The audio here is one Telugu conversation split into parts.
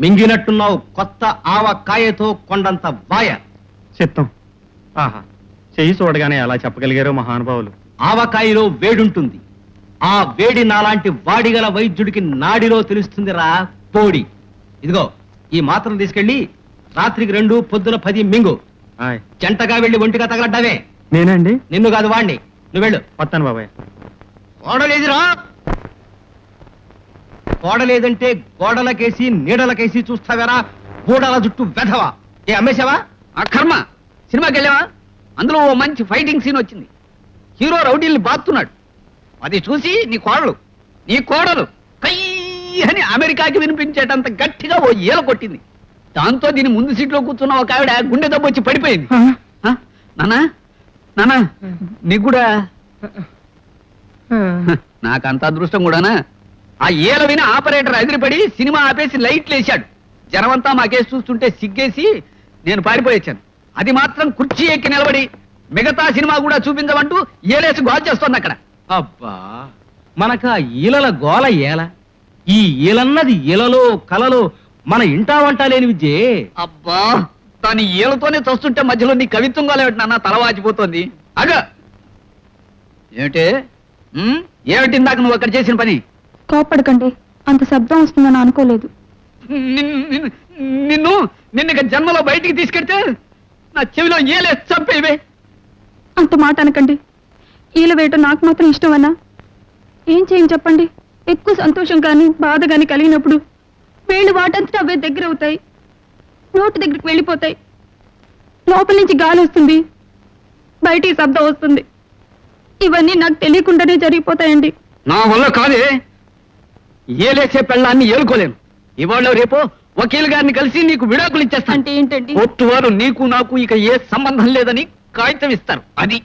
మింగినట్టున్నావు కొత్త ఆవకాయతో కొండంత వాయ. చిత్తం ఆహా. చెయ్యి చూడగానే అలా చెప్పగలిగారో మహానుభావులు. ఆవకాయలో వేడుంటుంది. ఆ వేడి నాలాంటి వాడిగల వైద్యుడికి నాడిలో తెలుస్తుందిరా పోడి ఇదిగో ఈ మాత్రం తీసుకెళ్ళి రాత్రికి రెండు పొద్దున పది మింగు. ఆయ్. జంటగా వెళ్ళి ఒంటిగా తగలడ్డావే. నేనండి నిన్ను కాదు వాణ్ణి. నువ్వు వెళ్ళు వస్తాను బాబాయ్. కోడలేదిరా కోడలేదంటే గోడలకేసి నీడలకేసి చూస్తావేరా? గోడల జుట్టు వెధవా. ఏ అమ్మేశావా? ఆ కర్మ. సినిమాకి వెళ్ళావా అందులో ఓ మంచి ఫైటింగ్ సీన్ వచ్చింది. హీరో రౌడీల్ని బాస్తున్నాడు అది చూసి నీ కోడలు నీ కోడలు కై అని అమెరికాకి వినిపించేటంత గట్టిగా ఓ ఈల కొట్టింది. దాంతో దీని ముందు సీట్లో కూర్చున్న ఒక ఆవిడ గుండె దెబ్బ వచ్చి పడిపోయింది. ఆ? నానా నానా నీకు కూడా? నాకంత అదృష్టం కూడానా? ఆ ఏల విని ఆపరేటర్ ఎదిరిపడి సినిమా ఆపేసి లైట్లు వేశాడు. జనమంతా మా కేసు చూస్తుంటే సిగ్గేసి నేను పారిపోయొచ్చాను అది మాత్రం కుర్చీ ఎక్కి నిలబడి మిగతా సినిమా కూడా చూపించమంటూ ఏలేసి గోల్ చేస్తోంది అక్కడ. అబ్బా మనకు ఆ ఈలల గోల ఏల? ఈ ఈలన్నది ఈలలో కలలో మన ఇంటా వంట లేని విద్యే. అబ్బా దాని ఏలతోనే చూస్తుంటే మధ్యలో నీ కవిత్వం గోలేమిటి నాన్న? తల వాచిపోతోంది. అగ! ఏమిటి? ఏమిటి ఇందాక నువ్వు అక్కడ చేసిన పని? కోపడకండి. అంత శబ్దం వస్తుందని అనుకోలేదు. నిన్ను నిన్ను- జన్మలో బయటికి తీసుకెడితే నా చెవిలో ఏలే చంపేవే. అంత మాట అనకండి. ఈల వేయటం నాకు మాత్రం ఇష్టమన్నా ఏం చేయని చెప్పండి? ఎక్కువ సంతోషం కానీ బాధ కానీ కలిగినప్పుడు వేళ్ళు వాటంతటా అవే దగ్గర అవుతాయి నోటి దగ్గరికి వెళ్ళిపోతాయి. లోపల నుంచి గాలి వస్తుంది. బయటికి శబ్దం వస్తుంది. ఇవన్నీ నాకు తెలియకుండానే జరిగిపోతాయండి. నా వల్ల కాదే. ఏలేసే పెళ్ళాన్ని ఏలుకోలేను. ఇవాళ రేపు వకీల్ గారిని కలిసి నీకు విడాకులు ఇచ్చేస్తాను. అంటే ఏంటండి? కోర్టు వారు నీకు నాకు ఇక ఏ సంబంధం లేదని కాగితం ఇస్తారు. అది.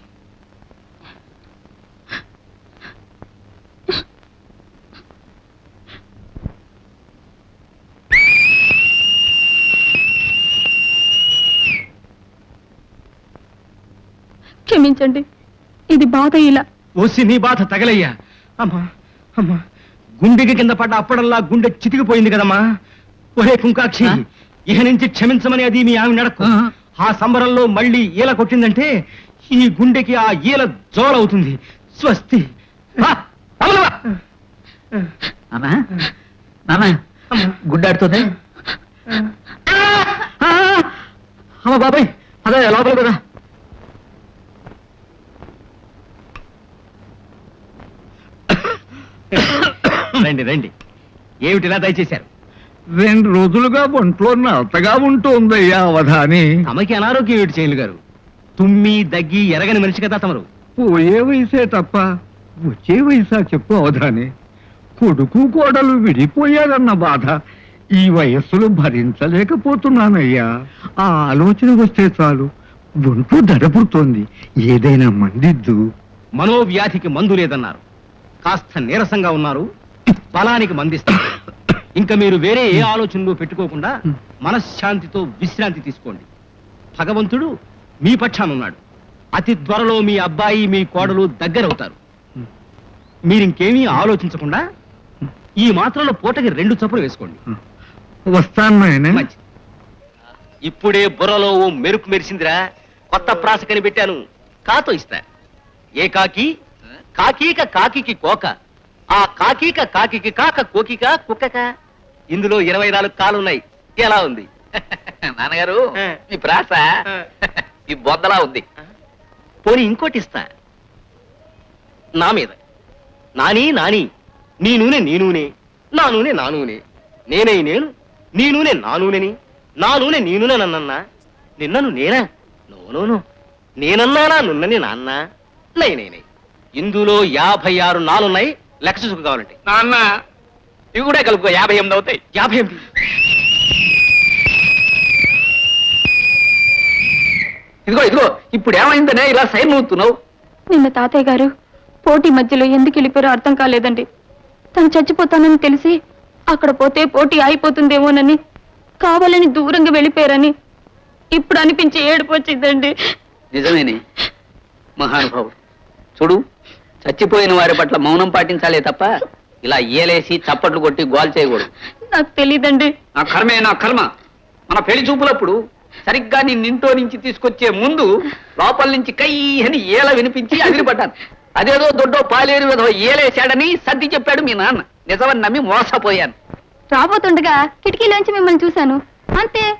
క్షమించండి. ఇది బాధ ఇలా. ఓసి నీ బాధ తగలయ్యా. అమ్మా అమ్మా. గుండెకి కింద పడ్డ అప్పడల్లా గుండె చితికిపోయింది కదమ్మా. ఒరే కుంకాక్షి? ఇక నుంచి క్షమించమని అది మీ ఆమె నడకు. ఆ. సంబరంలో మళ్ళీ ఈల కొట్టిందంటే ఈ గుండెకి ఆ ఈల జోలవుతుంది. స్వస్తి. గుడ్డాడుతుంది? అమ్మ బాబాయ్ అదే లోపల కదా. రండి రండి. ఏమిటిలా దయచేశారు? రెండు రోజులుగా ఒంట్లో నలతగా ఉంటోందయ్యా అవధాని. తమకి అనారోగ్యం ఏమిటి చేయలు గారు? తుమ్మి దగ్గి ఎరగని మనిషి కదా తమరు. పోయే వయసే తప్ప వచ్చే వయసా చెప్పు అవధాని. కొడుకు కోడలు విడిపోయారన్న బాధ ఈ వయస్సులో భరించలేకపోతున్నానయ్యా. ఆ ఆలోచన వస్తే చాలు. ఒంట్లో దడపుడుతోంది. ఏదైనా మందిద్దు మనోవ్యాధికి మందు లేదన్నారు. కాస్త నీరసంగా ఉన్నారు. బలానికి మందిస్తారు ఇంకా మీరు వేరే ఏ ఆలోచనలు పెట్టుకోకుండా మనశ్శాంతితో విశ్రాంతి తీసుకోండి. భగవంతుడు మీ పక్షానున్నాడు అతి త్వరలో మీ అబ్బాయి మీ కోడలు దగ్గరవుతారు. మీరింకేమీ ఆలోచించకుండా ఈ మాత్రలో పూటకి రెండు చప్పులు వేసుకోండి. వస్తాను. ఇప్పుడే బుర్రలో ఓ మెరుపు మెరిసిందిరా. కొత్త ప్రాస కనిపెట్టాను కాతో ఇస్తా. ఏ కాకి కాకీక కాకికి కోక. ఆ కాకీక కాకికి కాక కోకిక కుక్కక. ఇందులో ఇరవై నాలుగు కాలున్నాయి. ఎలా ఉంది? నాన్నగారు. ఈ ప్రాస. ఈ బొద్దలా ఉంది. పోనీ ఇంకోటి ఇస్తా నా మీద. నాని నాని నీ నూనె నీ నూనె నా నూనె నా నూనె నేనై నేను నీ నూనె? నా నూనెని నా నూనె నీ. నూనె నన్నన్నా నిన్నను నేనా నోనోను నేనన్నానా నున్నని నాన్న? నై నై నై. ఇందులో యాభై ఆరు నాలున్నాయి. లెక్క చూసుకు కావాలంటే. నాన్న ఇవి కూడా కలుపుకో యాభై ఎనిమిది అవుతాయి. యాభై ఎనిమిది. ఇదిగో ఇదిగో ఇప్పుడు ఏమైందనే ఇలా సైన్ అవుతున్నావు నిన్న తాతయ్య గారు పోటీ మధ్యలో ఎందుకు వెళ్ళిపోయారో అర్థం కాలేదండి. తను చచ్చిపోతానని తెలిసి అక్కడ పోతే పోటీ అయిపోతుందేమోనని కావాలని దూరంగా వెళ్ళిపోయారని ఇప్పుడు అనిపించి ఏడుపు వచ్చిందండి. నిజమేనే. మహానుభావుడు. చూడు చచ్చిపోయిన వారి పట్ల మౌనం పాటించాలే తప్ప ఇలా ఏలేసి చప్పట్లు కొట్టి గోల్ చేయకూడదు. నాకు తెలీదండి. నా కర్మే నా కర్మ. మన పెళ్ళి చూపులప్పుడు సరిగ్గా నీ నింటో నుంచి తీసుకొచ్చే ముందు లోపల నుంచి కై అని ఏల వినిపించి అదిరిపడ్డాను. అదేదో దొడ్డో పాలేరు విధవ ఏలేశాడని సర్ది చెప్పాడు మీ నాన్న. నిజమని నమ్మి మోసపోయాను. రాబోతుండగా కిటికీలోంచి మిమ్మల్ని చూశాను. అంతే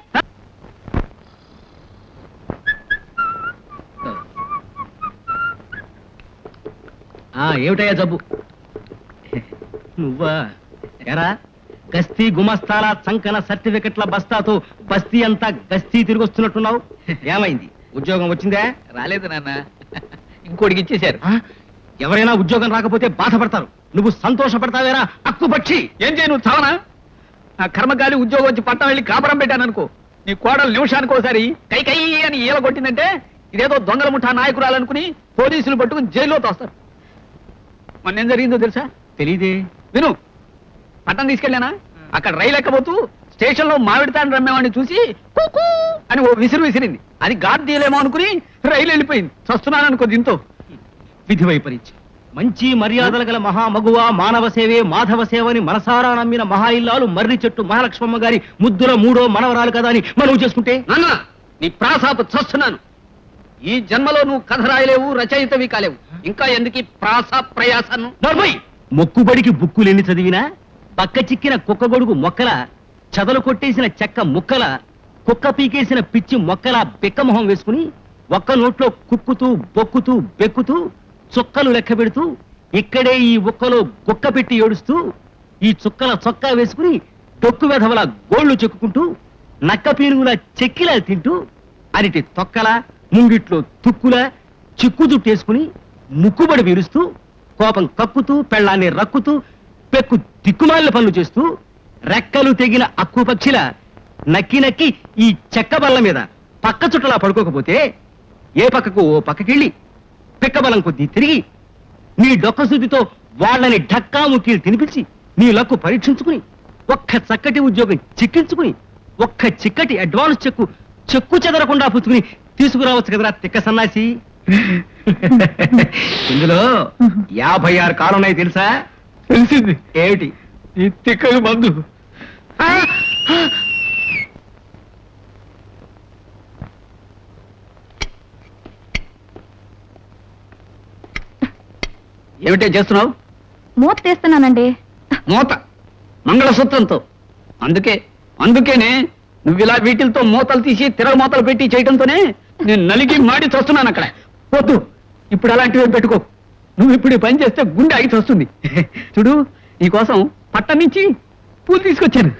ఏమిటయ్యా జబ్బు? నువ్వా? ఎరా? గస్తీ గుమస్తాల చంకన సర్టిఫికెట్ల బస్తాతో బస్తీ అంతా గస్తీ తిరిగి వస్తున్నట్టున్నావు ఏమైంది? ఉద్యోగం వచ్చిందే? రాలేదు నాన్న. ఇంకోటికి ఇచ్చేశారు? ఎవరైనా ఉద్యోగం రాకపోతే బాధపడతారు. నువ్వు సంతోషపడతావేరా? అక్కుపక్షి ఏం చేయను చావనా? నా కర్మకాలి ఉద్యోగం వచ్చి పట్టం వెళ్ళి కాపురం పెట్టాను అనుకో. నీ కోడలు నిమిషానికి ఒకసారి కై కై అని ఈల కొట్టిందంటే ఇదేదో దొంగల ముఠా నాయకురాలనుకుని పోలీసులు పట్టుకుని జైల్లో తోస్తారు. మొన్న ఏం జరిగిందో తెలుసా? తెలీదే. విను. పట్టణం తీసుకెళ్ళానా? అక్కడ రైలు ఎక్కబోతూ స్టేషన్లో మామిడి తాండ్ర రమ్మేవాడిని చూసి కుకూ అని ఓ విసిరు విసిరింది. అది గాడ్ తీయలేమో అనుకుని రైలు వెళ్ళిపోయింది. చస్తున్నాను అనుకో దీంతో. విధి వైపరీత్యం మంచి మర్యాదలు గల మహామగువ మానవ సేవే మాధవ సేవని మనసారా నమ్మిన మహా ఇల్లాలు మర్రి చెట్టు మహాలక్ష్మమ్మ గారి ముద్దుల మూడో మనవరాలు కదా అని మనవి చేసుకుంటే? నాన్న నీ ప్రాసాపు చస్తున్నాను. ఈ జన్మలో నువ్వు కథ రాయలేవు రచయితవి కాలేవు. ఇంకా ఎందుకు ప్రాస ప్రయాసను? మొక్కుబడికి బుక్కులు ఎన్ని చదివినా పక్క చిక్కిన కుక్క గొడుగు మొక్కల చదలు కొట్టేసిన చెక్క ముక్కల కుక్క పీకేసిన పిచ్చి మొక్కల బిక్కమొహం వేసుకుని ఒక్క నోట్లో కుక్కుతూ బొక్కుతూ బెక్కుతూ చుక్కలు లెక్క పెడుతూ ఇక్కడే ఈ ఉక్కలో గుక్క పెట్టి ఏడుస్తూ ఈ చుక్కల చొక్కా వేసుకుని డొక్కు వెధవల గోళ్ళు చెక్కుకుంటూ నక్క పీనుగుల చెక్కిలా తింటూ అరిటి తొక్కల ముంగిట్లో తుక్కుల చిక్కు జుట్టేసుకుని ముక్కుబడి విరుస్తూ కోపం కక్కుతూ పెళ్ళాన్ని రక్కుతూ పెక్కు దిక్కుమాలిన పనులు చేస్తూ రెక్కలు తెగిన అక్కు పక్షిల నక్కి నక్కి ఈ చెక్క బల్ల మీద పక్క చుట్టలా పడుకోకపోతే ఏ పక్కకు ఓ పక్కకెళ్ళి పిక్కబలం కొద్దీ తిరిగి నీ డొక్క శుద్ధితో వాళ్ళని ఢక్కా ముక్కీలు తినిపించి నీ లక్కు పరీక్షించుకుని ఒక్క చక్కటి ఉద్యోగం చిక్కించుకుని ఒక్క చిక్కటి అడ్వాన్స్ చెక్కు చెక్కు చెదరకుండా పుచ్చుకుని తీసుకురావచ్చు కదరా తిక్క సన్నాసి. ఇందులో యాభై ఆరు కాలం ఉన్నాయి తెలుసా? తెలిసింది. ఏమిటి? ఈ తిక్కలు మందు. ఏమిటే చేస్తున్నావు? మూత తీస్తున్నానండి. మూత. మంగళసూత్రంతో. అందుకే అందుకేనే నువ్వు ఇలా వీటితో మూతలు తీసి తిరగ మూతలు పెట్టి చేయడంతోనే నేను నలిగి మాడి చూస్తున్నాను అక్కడ. వద్దు. ఇప్పుడు అలాంటివి పెట్టుకో. నువ్వు ఇప్పుడు పని చేస్తే గుండె ఆగి చస్తుంది. చూడు నీకోసం పట్టణ నుంచి పూలు తీసుకొచ్చాను.